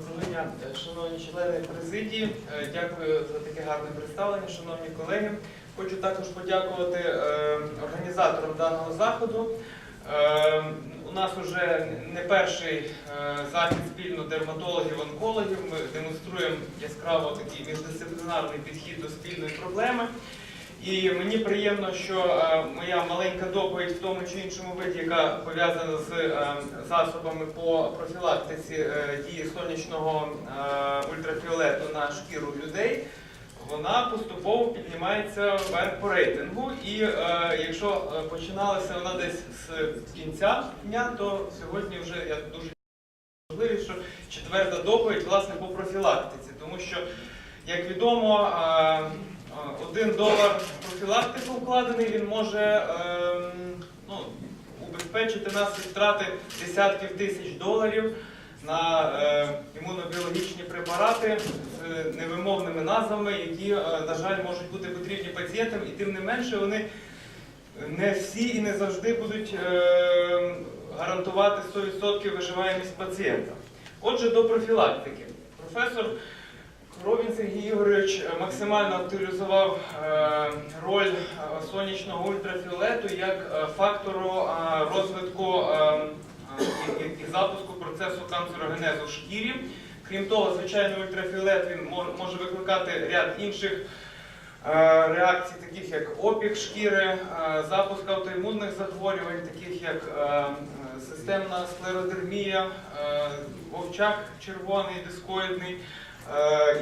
Доброго е, шановні члени президії. Е, Дякую за таке гарне представлення, шановні колеги. Хочу також подякувати е, організаторам даного заходу. У нас вже не перший захід спільно дерматологів-онкологів. Ми демонструємо яскраво такий міждисциплінарний підхід до спільної проблеми. І мені приємно, що е, моя маленька доповідь в тому чи іншому виді, яка пов'язана з е, засобами по профілактиці е, дії сонячного ультрафіолету на шкіру людей, вона поступово піднімається вверх по рейтингу. І якщо починалася вона десь з кінця дня, то сьогодні вже я дуже важливий, що четверта доповідь власне по профілактиці, тому що, як відомо, один долар профілактику вкладений, він може ем, ну, убезпечити нас від втрати десятків тисяч доларів на е, імунобіологічні препарати з невимовними назвами, які, е, на жаль, можуть бути потрібні пацієнтам, і тим не менше вони не всі і не завжди будуть е, гарантувати 100% виживаємість пацієнта. Отже, до профілактики. Професор Робін Сергій Ігорович максимально актуалізував е, роль е, сонячного ультрафіолету як е, фактору е, розвитку е, і, запуску процесу канцерогенезу в шкірі. Крім того, звичайно, ультрафіолет він може викликати ряд інших е, реакцій, таких як опік шкіри, е, запуск аутоімунних захворювань, таких як е, е, системна склеродермія, е, вовчак червоний, дискоїдний, е,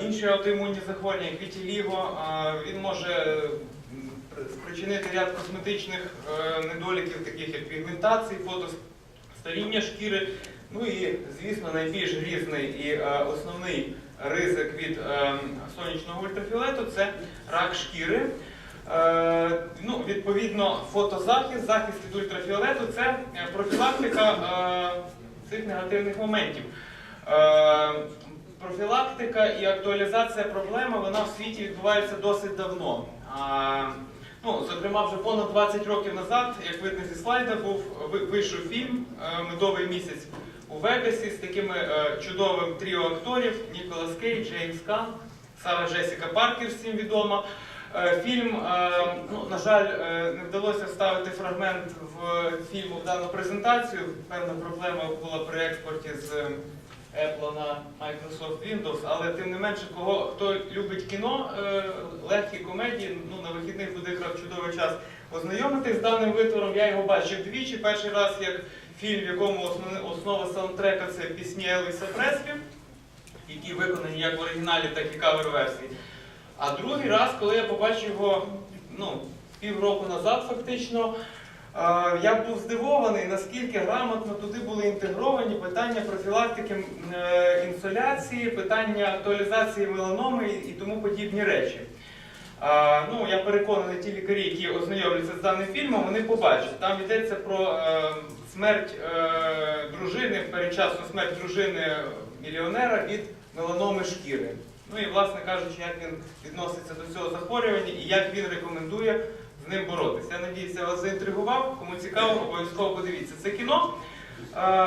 інші аутоімунні захворювання, як вітіліго, е, він може спричинити ряд косметичних е, недоліків, таких як пігментації, фотостаріння шкіри. Ну і, звісно, найбільш грізний і е, основний ризик від е, сонячного ультрафіолету це рак шкіри. Е, ну, відповідно, фотозахист, захист від ультрафіолету це е, профілактика е, цих негативних моментів. Профілактика і актуалізація проблеми вона в світі відбувається досить давно. А, ну, зокрема, вже понад 20 років назад, як видно зі слайда, був вийшов фільм е, Медовий місяць у Вегасі з такими е, чудовим тріо акторів Ніколас Кейдж, Джеймс Кан, Сара Джесіка Паркер, всім відома. Е, Фільм, ну, на жаль, не вдалося вставити фрагмент в фільму в дану презентацію. Певна проблема була при експорті з Apple на Microsoft Windows, але тим не менше, кого хто любить кіно, е, легкі комедії, ну на вихідних буде якраз чудовий час ознайомитись з даним витвором. Я його бачив двічі. Перший раз як фільм, в якому основа саундтрека це пісні Елвіса Преслі, які виконані як в оригіналі, так і кавер-версії. А другий раз, коли я побачив його ну, півроку назад, фактично, я був здивований, наскільки грамотно туди були інтегровані питання профілактики е, інсоляції, питання актуалізації меланоми і тому подібні речі. Ну, я переконаний, ті лікарі, які ознайомляться з даним фільмом, вони побачать. Там йдеться про е, смерть е, дружини, передчасну смерть дружини мільйонера від меланоми шкіри. Ну і, власне кажучи, як він відноситься до цього захворювання і як він рекомендує ним боротися. Я надіюся, я вас заінтригував. Кому цікаво, обов'язково подивіться це кіно.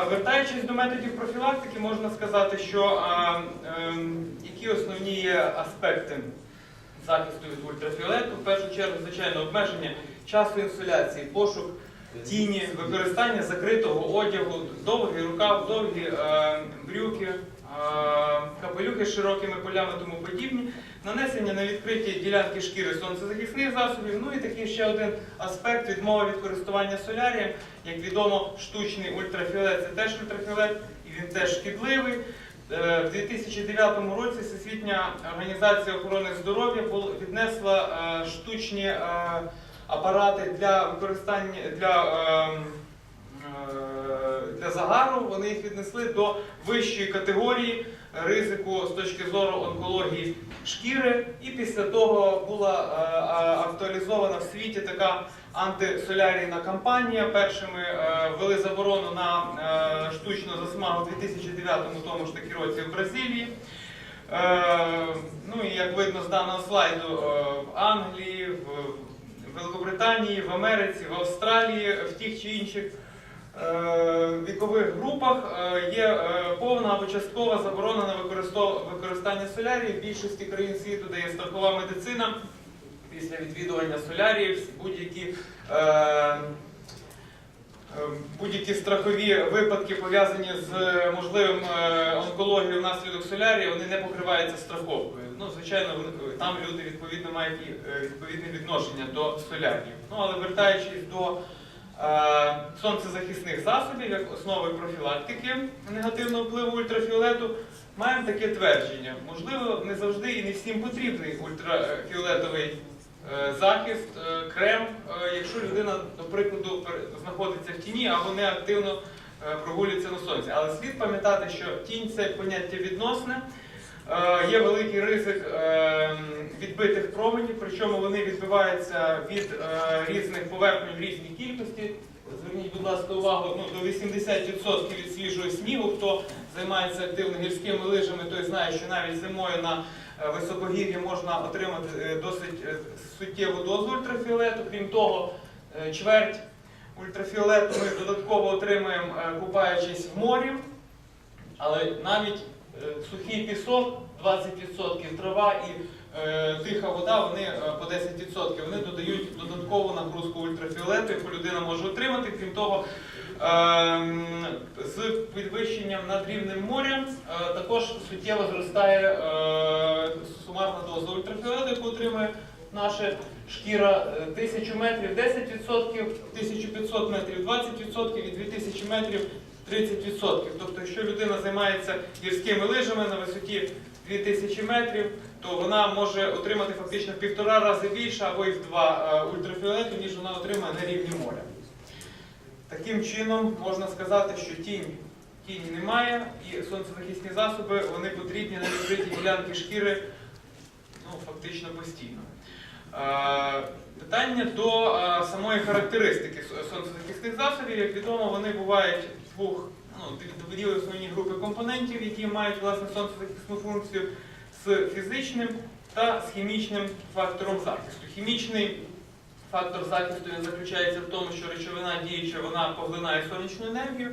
Вертаючись до методів профілактики, можна сказати, що ем, які основні є аспекти захисту від ультрафіолету. В першу чергу, звичайно, обмеження часу інсоляції, пошук тіні, використання закритого одягу, довгий рукав, довгі е, брюки, капелюхи з широкими полями тому подібні, нанесення на відкриті ділянки шкіри сонцезахисних засобів. Ну і такий ще один аспект відмова від користування солярієм. Як відомо, штучний ультрафіолет це теж ультрафіолет, і він теж шкідливий. Е, В 2009 році Всесвітня організація охорони здоров'я віднесла е, штучні е, апарати для використання для, е, е, для загару. Вони їх віднесли до вищої категорії ризику з точки зору онкології шкіри. І після того була е, актуалізована в світі така антисолярійна кампанія. Першими е, ввели заборону на е, штучну засмагу у 2009 тому ж таки році в Бразилії. Е, ну і як видно з даного слайду, е, в Англії, в Великобританії, в Америці, в Австралії, в тих чи інших е, вікових групах е, є е, повна або часткова заборона на використання солярії. В більшості країн світу, де є страхова медицина, після відвідування солярії будь-які е, Е, Будь-які страхові випадки пов'язані з е, можливим е, онкологією внаслідок солярії, вони не покриваються страховкою. Ну, звичайно, там люди відповідно мають е, відповідне відношення до солярії. Ну, але вертаючись до е, сонцезахисних засобів, як основи профілактики негативного впливу ультрафіолету, маємо таке твердження. Можливо, не завжди і не всім потрібний ультрафіолетовий е, захист, е, крем, е, якщо людина, до прикладу, знаходиться в тіні або не активно е, прогулюється на сонці. Але слід пам'ятати, що тінь це поняття відносне. Е, Є великий ризик е, відбитих променів, причому вони відбиваються від е, різних поверхень в різній кількості. Зверніть, будь ласка, увагу, ну, до 80% від свіжого снігу. Хто займається активно гірськими лижами, той знає, що навіть зимою на високогір'ї можна отримати досить суттєву дозу ультрафіолету. Крім того, чверть ультрафіолету ми додатково отримуємо, купаючись в морі. Але навіть сухий пісок, 20% трава і е, тиха вода, вони е, по 10%, вони додають додаткову нагрузку ультрафіолету, яку людина може отримати. Крім того, ем, з підвищенням над рівнем моря е, також суттєво зростає е, сумарна доза ультрафіолету, яку отримує наша шкіра Е, 1000 метрів 10%, 1500 метрів 20% і 2000 метрів 30%. Тобто, якщо людина займається гірськими лижами на висоті 2000 метрів, то вона може отримати фактично в півтора рази більше або і в два е, ультрафіолету, ніж вона отримає на рівні моря. Таким чином можна сказати, що тінь, тіні немає, і сонцезахисні засоби вони потрібні на відкритій ділянки шкіри ну, фактично постійно. Е, Питання до е, самої характеристики сонцезахисних засобів. Як відомо, вони бувають двох, ну, дві основні групи компонентів, які мають власне сонцезахисну функцію з фізичним та з хімічним фактором захисту. Хімічний фактор захисту він заключається в тому, що речовина діюча, вона поглинає сонячну енергію,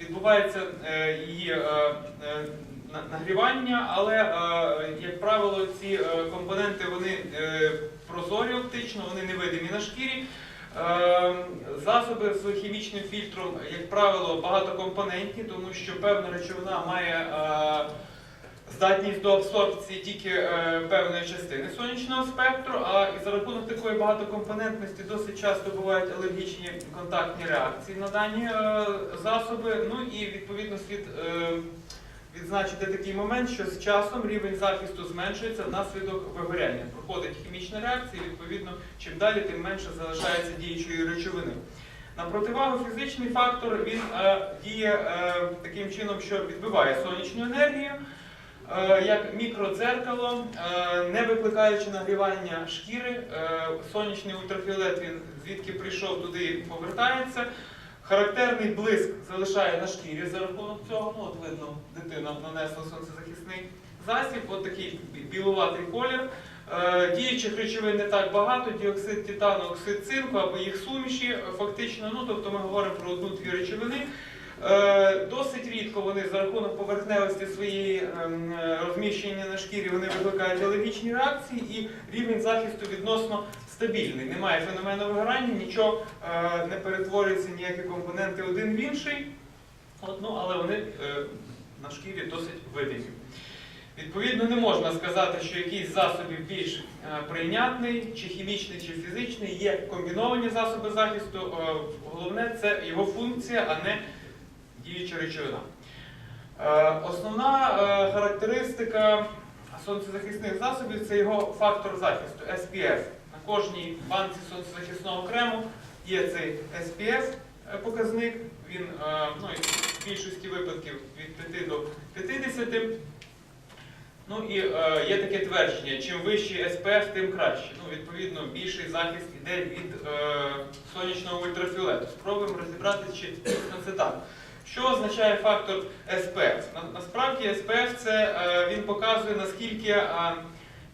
відбувається е, її е, е, на- нагрівання, але, як правило, ці компоненти вони прозорі оптично, вони невидимі на шкірі. Е, Засоби з хімічним фільтром, як правило, багатокомпонентні, тому що певна речовина має е, здатність до абсорбції тільки е, певної частини сонячного спектру, а і за рахунок такої багатокомпонентності досить часто бувають алергічні контактні реакції на дані е, засоби. Ну і відповідно слід відзначити такий момент, що з часом рівень захисту зменшується внаслідок вигоряння. Проходить хімічна реакція, і відповідно, чим далі, тим менше залишається діючої речовини. На противагу фізичний фактор він е, діє е, таким чином, що відбиває сонячну енергію. е, Як мікродзеркало, е, не викликаючи нагрівання шкіри, е, сонячний ультрафіолет він звідки прийшов туди повертається. Характерний блиск залишає на шкірі за рахунок цього. Ну, от видно, дитина нанесла сонцезахисний засіб, от такий білуватий колір. Е, Діючих речовин не так багато, діоксид титану, оксид цинку або їх суміші е, фактично, ну тобто ми говоримо про одну-дві речовини. Е, Досить рідко вони за рахунок поверхневості своєї ем, розміщення на шкірі вони викликають алергічні реакції і рівень захисту відносно стабільний. Немає феномену вигорання, нічого е, не перетворюється ніякі компоненти один в інший, От, ну, але вони е, на шкірі досить видимі. Відповідно, не можна сказати, що якийсь засобів більш е, прийнятний, чи хімічний, чи фізичний. Є комбіновані засоби захисту. Е, Головне це його функція, а не діюча речовина. Е, Основна характеристика сонцезахисних засобів це його фактор захисту SPF. На кожній банці сонцезахисного крему є цей SPF е, показник. Він е, ну, в більшості випадків від 5 до 50. Ну і е, є таке твердження, чим вищий SPF, тим краще. Ну, відповідно, більший захист йде від е, сонячного ультрафіолету. Спробуємо розібратися, чи це так. Що означає фактор SPF? На, насправді SPF це е, він показує, наскільки е,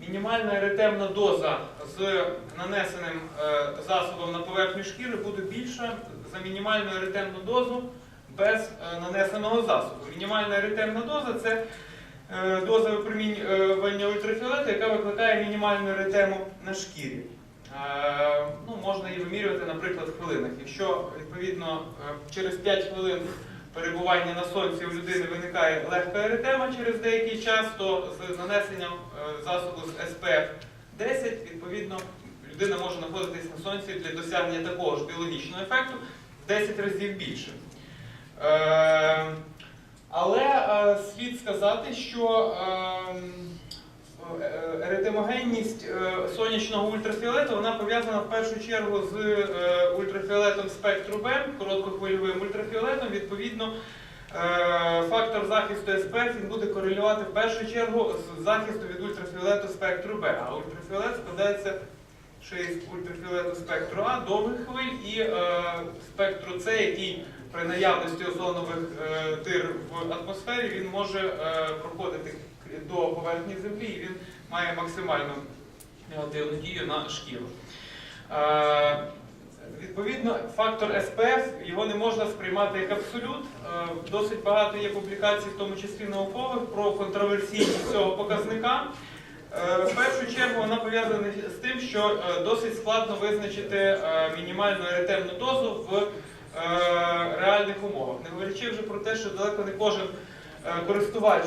мінімальна еретемна доза з нанесеним е, засобом на поверхню шкіри буде більша за мінімальну еретемну дозу без е, нанесеного засобу. Мінімальна еретемна доза це е, доза випромінювання ультрафіолету, яка викликає мінімальну еретему на шкірі. Ну, можна її вимірювати, наприклад, в хвилинах. Якщо відповідно через 5 хвилин перебування на сонці у людини виникає легка еретема через деякий час, то з нанесенням е, засобу з SPF 10, відповідно, людина може знаходитись на сонці для досягнення такого ж біологічного ефекту в 10 разів більше. Е, Але е, слід сказати, що ем, еретемогенність е, сонячного ультрафіолету вона пов'язана в першу чергу з е, ультрафіолетом спектру Б, короткохвильовим ультрафіолетом. Відповідно, е, фактор захисту СПФ він буде корелювати в першу чергу з захисту від ультрафіолету спектру Б. А ультрафіолет складається ще із ультрафіолету спектру А, довгих хвиль і спектру С, який при наявності озонових дир в атмосфері він може проходити до поверхні Землі і він має максимальну негативну дію на шкіру. Е, Відповідно, фактор SPF його не можна сприймати як абсолют. Е, Досить багато є публікацій, в тому числі наукових, про контроверсійність цього показника. Е, В першу чергу вона пов'язана з тим, що досить складно визначити мінімальну еретемну дозу в реальних умовах. Не говорячи вже про те, що далеко не кожен користувач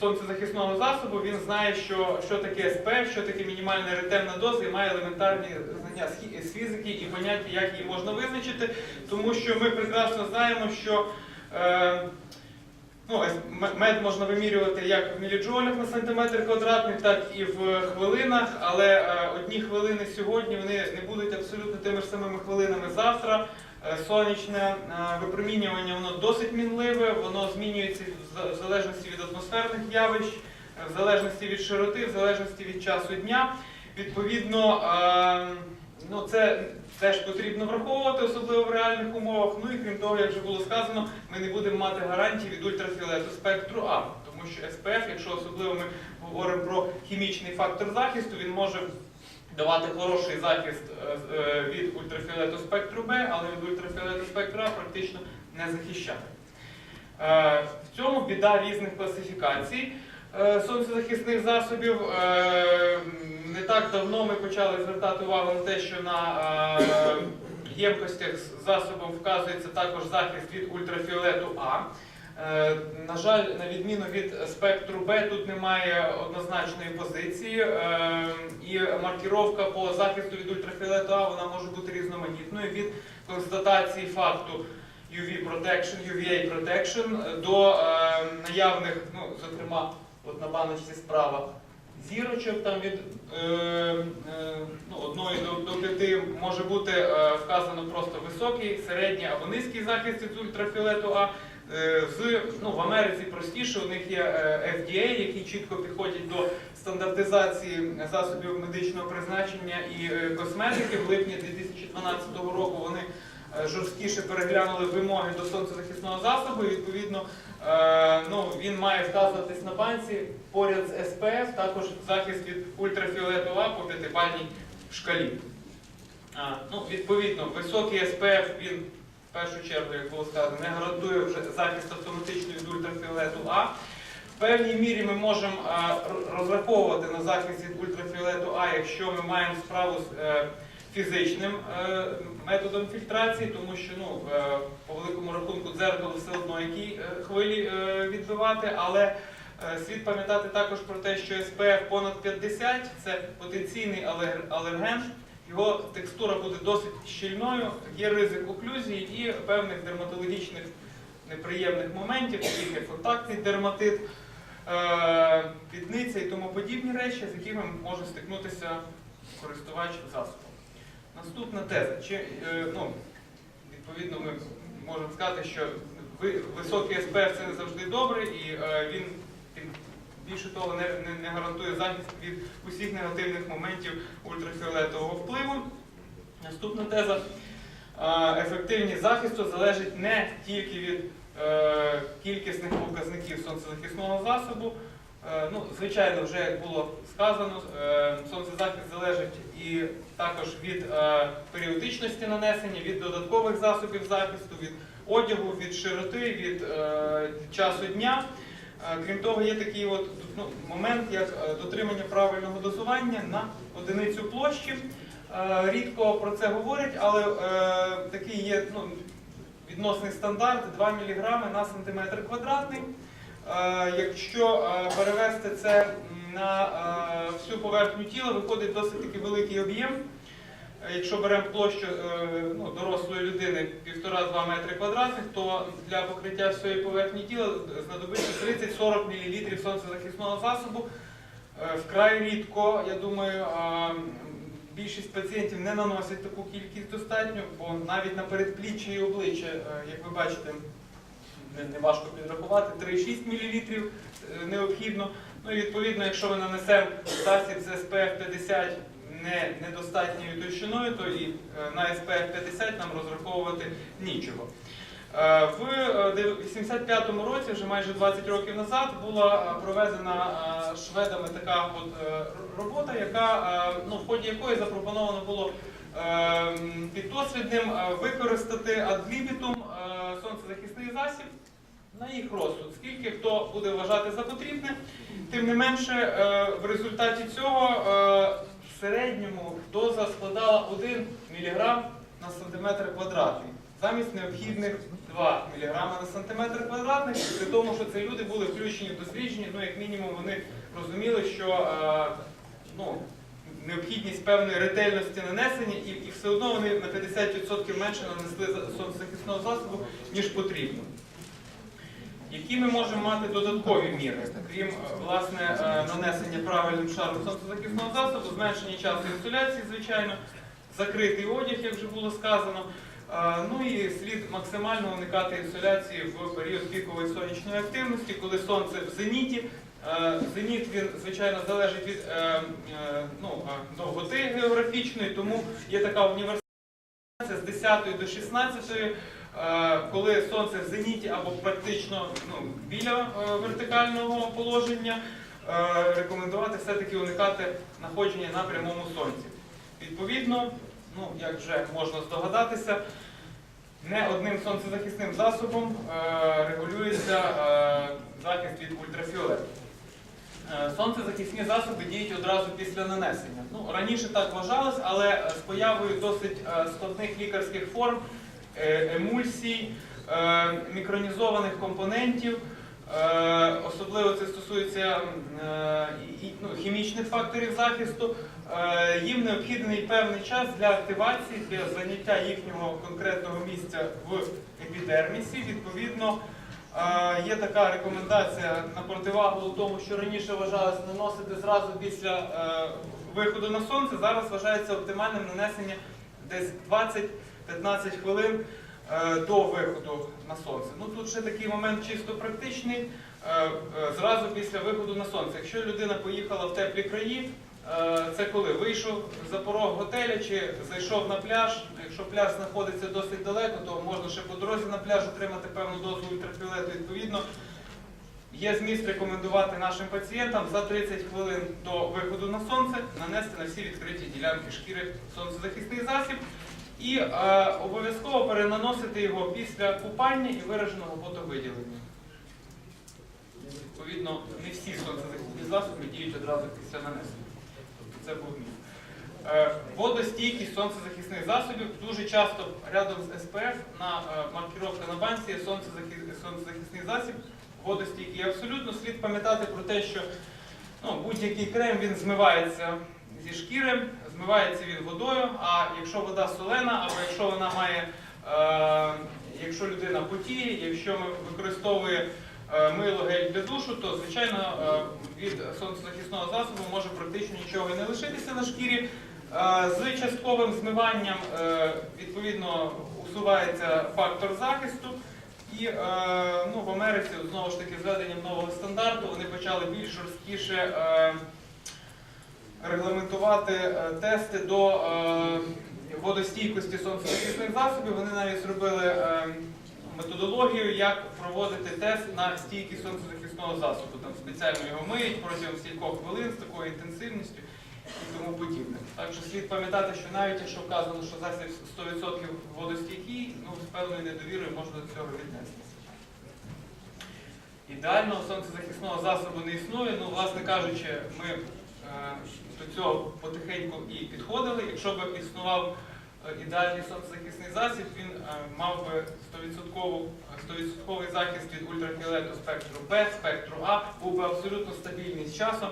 сонцезахисного засобу він знає, що, що таке СПФ, що таке мінімальна еретемна доза і має елементарні знання з фізики і поняття, як її можна визначити, тому що ми прекрасно знаємо, що е, Ну, мед можна вимірювати як в міліджолях на сантиметр квадратний, так і в хвилинах, але е, одні хвилини сьогодні вони не будуть абсолютно тими ж самими хвилинами завтра. Е, Сонячне е, випромінювання воно досить мінливе, воно змінюється в залежності від атмосферних явищ, в залежності від широти, в залежності від часу дня. Відповідно, е, ну, це теж потрібно враховувати, особливо в реальних умовах. Ну і крім того, як вже було сказано, ми не будемо мати гарантії від ультрафіолету спектру А, тому що СПФ, якщо особливо ми говоримо про хімічний фактор захисту, він може давати хороший захист е, е, від ультрафіолету спектру Б, але від ультрафіолету спектру А практично не захищає. Е, В цьому біда різних класифікацій сонцезахисних засобів. Не так давно ми почали звертати увагу на те, що на ємкостях з засобом вказується також захист від ультрафіолету А. Е, На жаль, на відміну від спектру Б, тут немає однозначної позиції, е, і маркіровка по захисту від ультрафіолету А вона може бути різноманітною від констатації факту UV protection, UVA protection до е, наявних, ну, зокрема, от на баночці справа зірочок там від е, ну, одної до, до п'яти може бути вказано просто високий, середній або низький захист від ультрафіолету А. Е, З, ну, в Америці простіше, у них є е, FDA, які чітко підходять до стандартизації засобів медичного призначення і е, косметики. В липні 2012 року вони жорсткіше переглянули вимоги до сонцезахисного засобу. І відповідно ну, він має вказуватись на банці поряд з SPF, також захист від ультрафіолету А по п'ятибальній шкалі. Ну, відповідно, високий SPF він першу чергу, як було сказано, не гарантує вже захист автоматично від ультрафіолету А. В певній мірі ми можемо розраховувати на захист від ультрафіолету А, якщо ми маємо справу з е, фізичним е, методом фільтрації, тому що ну, е, по великому рахунку дзеркало все одно які е, хвилі е, відбивати, але е, слід пам'ятати також про те, що SPF понад 50 це потенційний алерген. Його текстура буде досить щільною, є ризик оклюзії і певних дерматологічних неприємних моментів, таких як контактний дерматит, е, підниця і тому подібні речі, з якими може стикнутися користувач засобом. Наступна теза. Чи, е, ну, відповідно, ми можемо сказати, що ви- високий СПФ це не завжди добре, і е, він більше того не, не, не гарантує захист від усіх негативних моментів ультрафіолетового впливу. Наступна теза. Ефективність захисту залежить не тільки від е, кількісних показників сонцезахисного засобу, Е, Ну, звичайно, вже як було сказано, е, сонцезахист залежить і також від е, періодичності нанесення, від додаткових засобів захисту, від одягу, від широти, від е, часу дня. Е, Крім того, є такий от, ну, момент, як е, дотримання правильного дозування на одиницю площі. Е, Рідко про це говорять, але такий є ну, відносний стандарт 2 мг на сантиметр квадратний. Якщо перевести це на всю поверхню тіла, виходить досить таки великий об'єм. Е, Якщо беремо площу е, ну, дорослої людини 1,5-2 метри квадратних, то для покриття всієї поверхні тіла знадобиться 30-40 мл сонцезахисного засобу. Е, Вкрай рідко, я думаю, більшість пацієнтів не наносять таку кількість достатньо, бо навіть на передпліччя і обличчя, як ви бачите, не, важко підрахувати, 3-6 мл необхідно. Ну і відповідно, якщо ми нанесемо засіб з SPF 50 не, недостатньою товщиною, то і е, на SPF 50 нам розраховувати нічого. Е, В е, 85-му році, вже майже 20 років назад, була е, проведена е, шведами така от е, робота, яка, е, ну, в ході якої запропоновано було е, піддослідним е, використати адлібітум е, сонцезахисний засіб на їх розсуд. Скільки хто буде вважати за потрібне, тим не менше, е, в результаті цього е, в середньому доза складала 1 мг на сантиметр квадратний, замість необхідних 2 мг на сантиметр квадратний, при тому, що це люди були включені в дослідження, ну як мінімум вони розуміли, що е, ну, необхідність певної ретельності нанесення, і, і все одно вони на 50% менше нанесли сонцезахисного засобу, ніж потрібно. Які ми можемо мати додаткові міри, крім е, власне е, нанесення правильним шаром сонцезахисного засобу, зменшення часу інсуляції, звичайно, закритий одяг, як вже було сказано. Е, Ну і слід максимально уникати інсуляції в період пікової сонячної активності, коли сонце в зеніті. Зеніт він звичайно залежить від ну, довготи географічної, тому є така універсальна з 10 до 16, е, коли сонце в зеніті або практично ну, біля е, вертикального положення, е, рекомендувати все-таки уникати знаходження на прямому сонці. Відповідно, ну, як вже можна здогадатися, не одним сонцезахисним засобом е, регулюється е, захист від ультрафіолету. Е, Сонцезахисні засоби діють одразу після нанесення. Ну, раніше так вважалось, але е, з появою досить е, складних лікарських форм, е, емульсій, е, мікронізованих компонентів, е, особливо це стосується е, ну, хімічних факторів захисту, е, їм необхідний певний час для активації, для заняття їхнього конкретного місця в епідермісі. Відповідно, Е, Є така рекомендація на противагу тому, що раніше вважалось наносити зразу після е, виходу на сонце. Зараз вважається оптимальним нанесення десь 20-15 хвилин е, до виходу на сонце. Ну тут ще такий момент чисто практичний. е, е, Зразу після виходу на сонце. Якщо людина поїхала в теплі краї, це коли вийшов за порог готеля чи зайшов на пляж. Якщо пляж знаходиться досить далеко, то можна ще по дорозі на пляж отримати певну дозу ультрафіолету. Відповідно, є зміст рекомендувати нашим пацієнтам за 30 хвилин до виходу на сонце нанести на всі відкриті ділянки шкіри сонцезахисний засіб і е, обов'язково перенаносити його після купання і вираженого потовиділення. Відповідно, не всі сонцезахисні засоби діють одразу після нанесення. Це був міф. Е, Водостійкість сонцезахисних засобів дуже часто рядом з СПФ на е, маркіровка на банці є сонцезахисний засіб. Водостійкий абсолютно слід пам'ятати про те, що ну, будь-який крем він змивається зі шкіри, змивається він водою. А якщо вода солена, або якщо вона має, е, якщо людина потіє, якщо ми використовує е, мило гель для душу, то звичайно е, від сонцезахисного засобу може практично нічого і не лишитися на шкірі. З частковим змиванням відповідно усувається фактор захисту. І ну, в Америці знову ж таки з введенням нового стандарту вони почали більш жорсткіше регламентувати е, тести до е, водостійкості сонцезахисних засобів. Вони навіть зробили е, методологію, як проводити тест на стійкість сонцезахисного засобу. Там спеціально його миють протягом стількох хвилин з такою інтенсивністю і тому подібне. Так що слід пам'ятати, що навіть якщо вказано, що засіб 100% водостійкий, ну з певною недовірою можна до цього віднестися. Ідеального сонцезахисного засобу не існує. Ну, власне кажучи, ми до цього потихеньку і підходили. Якщо б існував е, ідеальний сонцезахисний засіб, він е, мав би 100%, 100% захист від ультрафіолету спектру Б, спектру А, був би абсолютно стабільний з часом,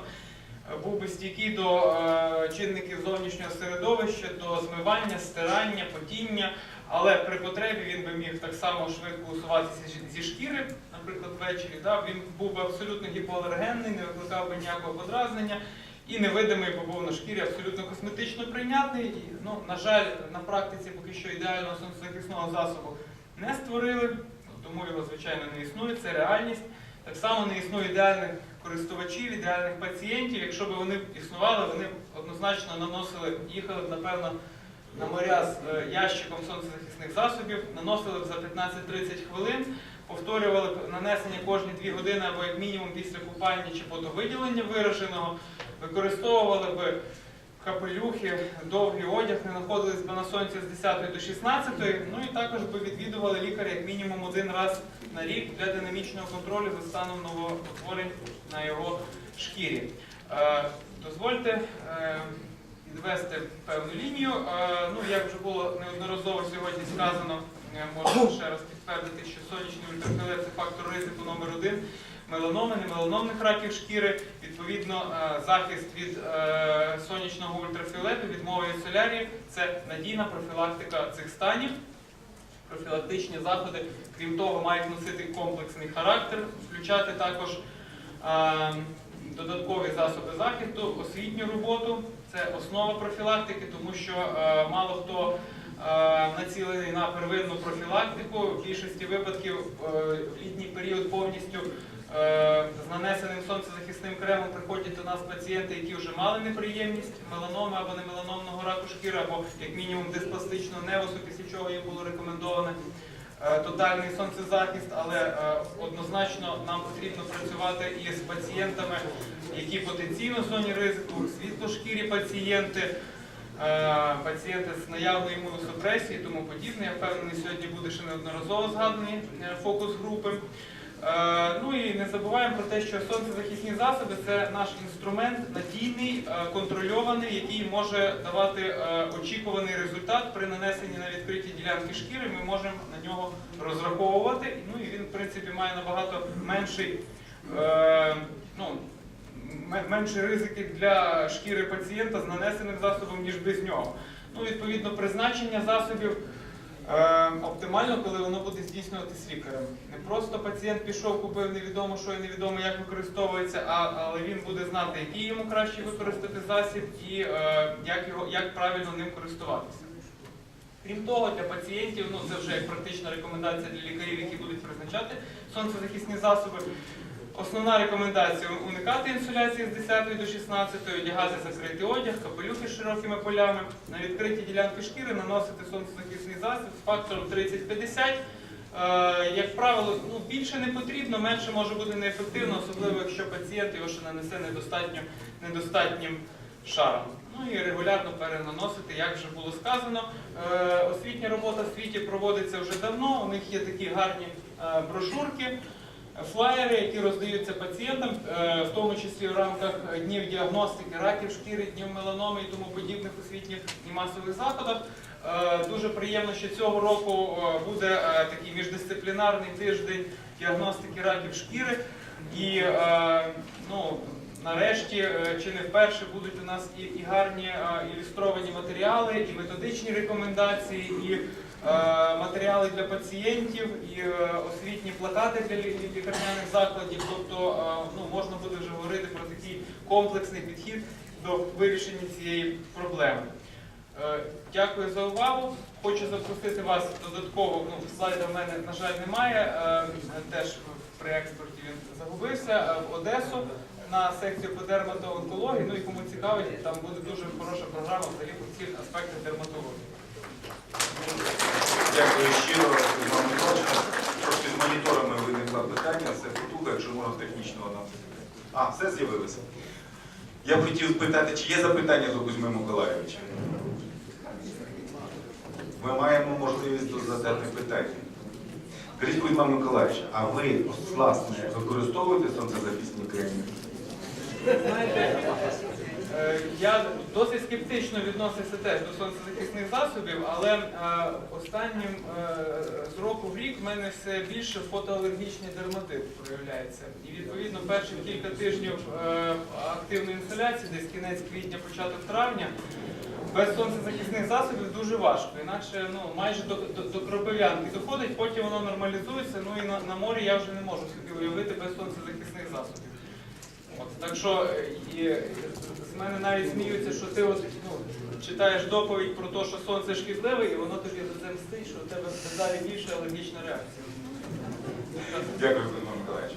е, був би стійкий до е, чинників зовнішнього середовища, до змивання, стирання, потіння. Але при потребі він би міг так само швидко усуватися зі шкіри, наприклад, ввечері. Да? Він був би абсолютно гіпоалергенний, не викликав би ніякого подразнення і невидимий би був на шкірі абсолютно косметично прийнятний. І, ну, на жаль, на практиці поки що ідеального сонцезахисного засобу не створили, тому його, звичайно, не існує, це реальність. Так само не існує ідеальних користувачів, ідеальних пацієнтів. Якщо б вони існували, вони б однозначно наносили, їхали б, напевно, на моря з е, ящиком сонцезахисних засобів, наносили б за 15-30 хвилин, повторювали нанесення кожні 2 години або як мінімум після купання чи потовиділення вираженого, використовували б капелюхи, довгий одяг, не знаходились би на сонці з 10 до 16, ну і також би відвідували лікаря як мінімум один раз на рік для динамічного контролю за станом новоутворень на його шкірі. Е, Дозвольте е, підвести певну лінію. Е, Ну, як вже було неодноразово сьогодні сказано, е, можу ще раз підтвердити, що сонячний ультрафіолет це фактор ризику номер один. Меланоми, немеланомних раків шкіри, відповідно, е, захист від е, сонячного ультрафіолету, від мови солярії це надійна профілактика цих станів. Профілактичні заходи, крім того, мають носити комплексний характер, включати також е, додаткові засоби захисту, освітню роботу. Це основа профілактики, тому що мало хто націлений на первинну профілактику. В більшості випадків в літній період повністю з нанесеним сонцезахисним кремом приходять до нас пацієнти, які вже мали неприємність меланоми або немеланомного раку шкіри, або як мінімум диспластичного невусу, після чого їм було рекомендоване е, тотальний сонцезахист, але е, однозначно нам потрібно працювати і з пацієнтами, які потенційно в зоні ризику, світлошкірі пацієнти, е, пацієнти з наявною імуносупресією тому подібне. Я впевнений, сьогодні буде ще неодноразово згадані е, фокус-групи. Е, Ну і не забуваємо про те, що сонцезахисні засоби це наш інструмент надійний, е, контрольований, який може давати е, очікуваний результат при нанесенні на відкриті ділянки шкіри. Ми можемо на нього розраховувати. Ну і він, в принципі, має набагато менший, ну, м- менші ризики для шкіри пацієнта з нанесеним засобом, ніж без нього. Ну, відповідно, призначення засобів. Е, Оптимально, коли воно буде здійснюватись лікарем. Не просто пацієнт пішов, купив невідомо, що і невідомо, як використовується, а, але він буде знати, який йому краще використати засіб і е, як, його, як правильно ним користуватися. Крім того, для пацієнтів, ну це вже практична рекомендація для лікарів, які будуть призначати сонцезахисні засоби. Основна рекомендація уникати інсуляції з 10 до 16, одягати закритий одяг, капелюхи з широкими полями, на відкриті ділянки шкіри наносити сонцезахисний засіб з фактором 30-50. Е, Як правило, ну, більше не потрібно, менше може бути неефективно, особливо якщо пацієнт його ще нанесе недостатнім шаром. Ну і регулярно перенаносити, як вже було сказано. Е, Освітня робота в світі проводиться вже давно. У них є такі гарні е, брошурки флаєри, які роздаються пацієнтам, е, в тому числі в рамках днів діагностики раків шкіри, днів меланоми і тому подібних освітніх і масових заходах. Е, Дуже приємно, що цього року е, буде такий міждисциплінарний тиждень діагностики раків шкіри. І ну, нарешті, чи не вперше, будуть у нас і, гарні ілюстровані матеріали, і методичні рекомендації, і матеріали для пацієнтів, і е, освітні плакати для лікарняних закладів. Тобто е, ну, можна буде вже говорити про такий комплексний підхід до вирішення цієї проблеми. Е, Дякую за увагу. Хочу запросити вас додатково. Ну, слайда в мене, на жаль, немає. е, Теж при експорті він загубився е, в Одесу на секцію по дерматоонкології. Ну і кому цікавить, там буде дуже хороша програма взагалі по всіх аспектах дерматології. Дякую щиро, Іван Миколаївич. Трошки з моніторами виникло питання, це потуга якщо можна технічно нам. А, все з'явилося. Я б хотів спитати, чи є запитання до Кузьми Миколайовича? Ми маємо можливість задати питання. Скажіть, Кузьма Миколаївич, а ви, власне, використовуєте сонцезахисні креми? Е, я досить скептично відносився теж до сонцезахисних засобів, але е, останнім е, з року в рік в мене все більше фотоалергічний дерматит проявляється. І відповідно перших кілька тижнів активної інсоляції, десь кінець квітня, початок травня, без сонцезахисних засобів дуже важко. Інакше ну, майже до, до, до кропив'янки доходить, потім воно нормалізується. Ну і на, на морі я вже не можу собі уявити без сонцезахисних засобів. От, так що е, і, е, з мене навіть сміються, що ти от, ну, читаєш доповідь про те, що сонце шкідливе, і воно тобі за це мстить, що у тебе далі більше алергічна реакція. Дякую, Кузьма Миколаївич.